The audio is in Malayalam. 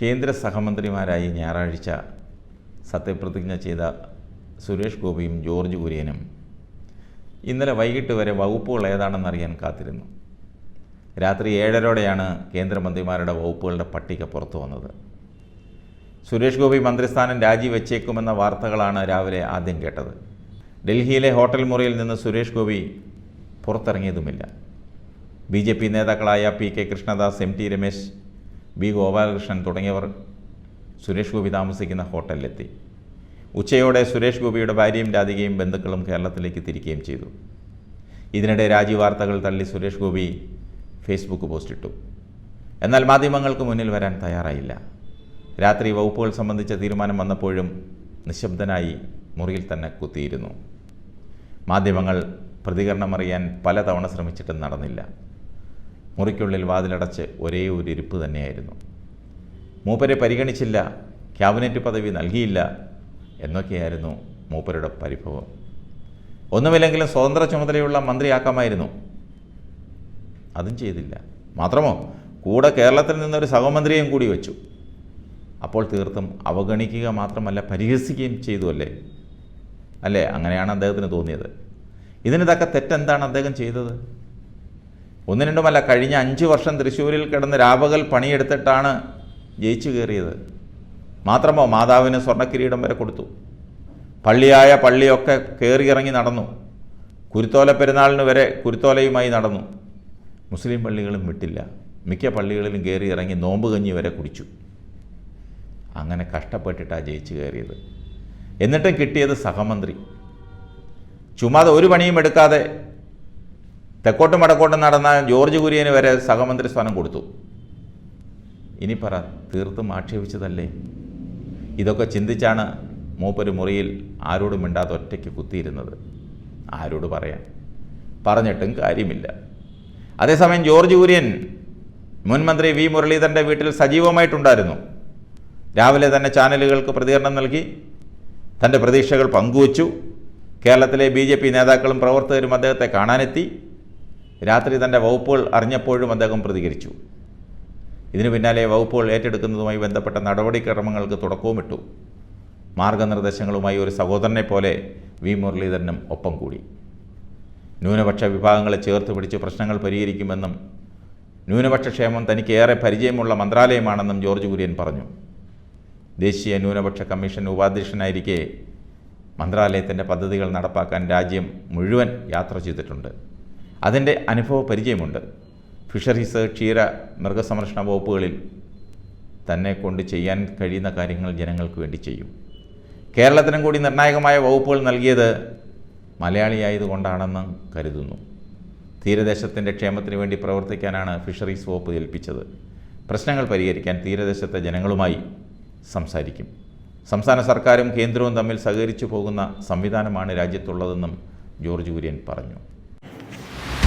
കേന്ദ്ര സഹമന്ത്രിമാരായി ഞായറാഴ്ച സത്യപ്രതിജ്ഞ ചെയ്ത സുരേഷ് ഗോപിയും ജോർജ് കുര്യനും ഇന്നലെ വൈകിട്ട് വരെ വകുപ്പുകൾ ഏതാണെന്നറിയാൻ കാത്തിരുന്നു. രാത്രി ഏഴരോടെയാണ് കേന്ദ്രമന്ത്രിമാരുടെ വകുപ്പുകളുടെ പട്ടിക പുറത്തു വന്നത്. സുരേഷ് ഗോപി മന്ത്രിസ്ഥാനം രാജിവെച്ചേക്കുമെന്ന വാർത്തകളാണ് രാവിലെ ആദ്യം കേട്ടത്. ഡൽഹിയിലെ ഹോട്ടൽ മുറിയിൽ നിന്ന് സുരേഷ് ഗോപി പുറത്തിറങ്ങിയതുമില്ല. ബി ജെ പി നേതാക്കളായ P K Krishnadas M T Ramesh B Gopalakrishnan തുടങ്ങിയവർ സുരേഷ് ഗോപി താമസിക്കുന്ന ഹോട്ടലിലെത്തി. ഉച്ചയോടെ സുരേഷ് ഗോപിയുടെ ഭാര്യയും രാധികയും ബന്ധുക്കളും കേരളത്തിലേക്ക് തിരിക്കുകയും ചെയ്തു. ഇതിനിടെ രാജി വാർത്തകൾ തള്ളി സുരേഷ് ഗോപി ഫേസ്ബുക്ക് പോസ്റ്റിട്ടു. എന്നാൽ മാധ്യമങ്ങൾക്ക് മുന്നിൽ വരാൻ തയ്യാറായില്ല. രാത്രി വകുപ്പുകൾ സംബന്ധിച്ച തീരുമാനം വന്നപ്പോഴും നിശബ്ദനായി മുറിയിൽ തന്നെ കുത്തിയിരുന്നു. മാധ്യമങ്ങൾ പ്രതികരണമറിയാൻ പലതവണ ശ്രമിച്ചിട്ടും നടന്നില്ല. മുറിക്കുള്ളിൽ വാതിലടച്ച് ഒരേ ഒരു ഇരിപ്പ് തന്നെയായിരുന്നു. മൂപ്പരെ പരിഗണിച്ചില്ല ക്യാബിനറ്റ് പദവി നൽകിയില്ല എന്നൊക്കെയായിരുന്നു മൂപ്പരുടെ പരിഭവം. ഒന്നുമില്ലെങ്കിലും സ്വതന്ത്ര ചുമതലയുള്ള മന്ത്രിയാക്കാമായിരുന്നു. അതും ചെയ്തില്ല. മാത്രമോ കൂടെ കേരളത്തിൽ നിന്നൊരു സഹമന്ത്രിയും കൂടി വെച്ചു. അപ്പോൾ തീർത്തും അവഗണിക്കുക മാത്രമല്ല പരിഹസിക്കുകയും ചെയ്തു അല്ലേ? അല്ലേ? അങ്ങനെയാണ് അദ്ദേഹത്തിന് തോന്നിയത്. ഇതിന് തക്ക തെറ്റെന്താണ് അദ്ദേഹം ചെയ്തത്? ഒന്ന് രണ്ടുമല്ല കഴിഞ്ഞ അഞ്ച് വർഷം തൃശ്ശൂരിൽ കിടന്ന് രാപകൽ പണിയെടുത്തിട്ടാണ് ജയിച്ചു കയറിയത്. മാത്രമോ മാതാവിന് സ്വർണക്കിരീടം വരെ കൊടുത്തു. പള്ളിയായ പള്ളിയൊക്കെ കയറിയിറങ്ങി നടന്നു. കുരുത്തോല പെരുന്നാളിന് വരെ കുരുത്തോലയുമായി നടന്നു. മുസ്ലിം പള്ളികളും വിട്ടില്ല. മിക്ക പള്ളികളിലും കയറി ഇറങ്ങി നോമ്പ് കഞ്ഞി വരെ കുടിച്ചു. അങ്ങനെ കഷ്ടപ്പെട്ടിട്ടാണ് ജയിച്ചു കയറിയത്. എന്നിട്ടും കിട്ടിയത് സഹമന്ത്രി. ചുമ്മാതെ ഒരു പണിയും എടുക്കാതെ തെക്കോട്ടും വടക്കോട്ടും നടന്ന ജോർജ് കുര്യന് വരെ സഹമന്ത്രി സ്ഥാനം കൊടുത്തു. ഇനി പറ തീർത്തും ആക്ഷേപിച്ചതല്ലേ? ഇതൊക്കെ ചിന്തിച്ചാണ് മൂപ്പര് മുറിയിൽ ആരോടും മിണ്ടാതെ ഒറ്റയ്ക്ക് കുത്തിയിരുന്നത്. ആരോട് പറയാൻ പറഞ്ഞിട്ടും കാര്യമില്ല. അതേസമയം ജോർജ് കുര്യൻ മുൻ മന്ത്രി വി മുരളീധരന്റെ വീട്ടിൽ സജീവമായിട്ടുണ്ടായിരുന്നു. രാവിലെ തന്നെ ചാനലുകൾക്ക് പ്രതികരണം നൽകി. തന്റെ പ്രതീക്ഷകൾ പങ്കുവച്ചു. കേരളത്തിലെ ബി നേതാക്കളും പ്രവർത്തകരും അദ്ദേഹത്തെ കാണാനെത്തി. രാത്രി തന്റെ വകുപ്പുകൾ അറിഞ്ഞപ്പോഴും അദ്ദേഹം പ്രതികരിച്ചു. ഇതിനു പിന്നാലെ വകുപ്പുകൾ ഏറ്റെടുക്കുന്നതുമായി ബന്ധപ്പെട്ട നടപടിക്രമങ്ങൾക്ക് തുടക്കവുമിട്ടു മാർഗനിർദ്ദേശങ്ങളുമായി ഒരു സഹോദരനെ പോലെ വി. മുരളീധരനും ഒപ്പം കൂടി. ന്യൂനപക്ഷ വിഭാഗങ്ങളെ ചേർത്ത് പിടിച്ച് പ്രശ്നങ്ങൾ പരിഹരിക്കുമെന്നും ന്യൂനപക്ഷ ക്ഷേമം തനിക്ക് ഏറെ പരിചയമുള്ള മന്ത്രാലയമാണെന്നും ജോർജ് കുര്യൻ പറഞ്ഞു. ദേശീയ ന്യൂനപക്ഷ കമ്മീഷൻ ഉപാധ്യക്ഷനായിരിക്കെ മന്ത്രാലയത്തിന്റെ പദ്ധതികൾ നടപ്പാക്കാൻ രാജ്യം മുഴുവൻ യാത്ര ചെയ്തിട്ടുണ്ട്. അതിന്റെ അനുഭവ പരിചയമുണ്ട് ഫിഷറീസ് ക്ഷീര മൃഗസംരക്ഷണ വകുപ്പുകളിൽ തന്നെ കൊണ്ട് ചെയ്യാൻ കഴിയുന്ന കാര്യങ്ങൾ ജനങ്ങൾക്ക് വേണ്ടി ചെയ്യും. കേരളത്തിനും കൂടി നിർണായകമായ വകുപ്പുകൾ നൽകിയത് മലയാളിയായതുകൊണ്ടാണെന്ന് കരുതുന്നു. തീരദേശത്തിന്റെ ക്ഷേമത്തിന് വേണ്ടി പ്രവർത്തിക്കാനാണ് ഫിഷറീസ് വകുപ്പ് ഏൽപ്പിച്ചത്. പ്രശ്നങ്ങൾ പരിഹരിക്കാൻ തീരദേശത്തെ ജനങ്ങളുമായി സംസാരിക്കും. സംസ്ഥാന സർക്കാരും കേന്ദ്രവും തമ്മിൽ സഹകരിച്ചു പോകുന്ന സംവിധാനമാണ് രാജ്യത്തുള്ളതെന്നും ജോർജ് കുര്യൻ പറഞ്ഞു.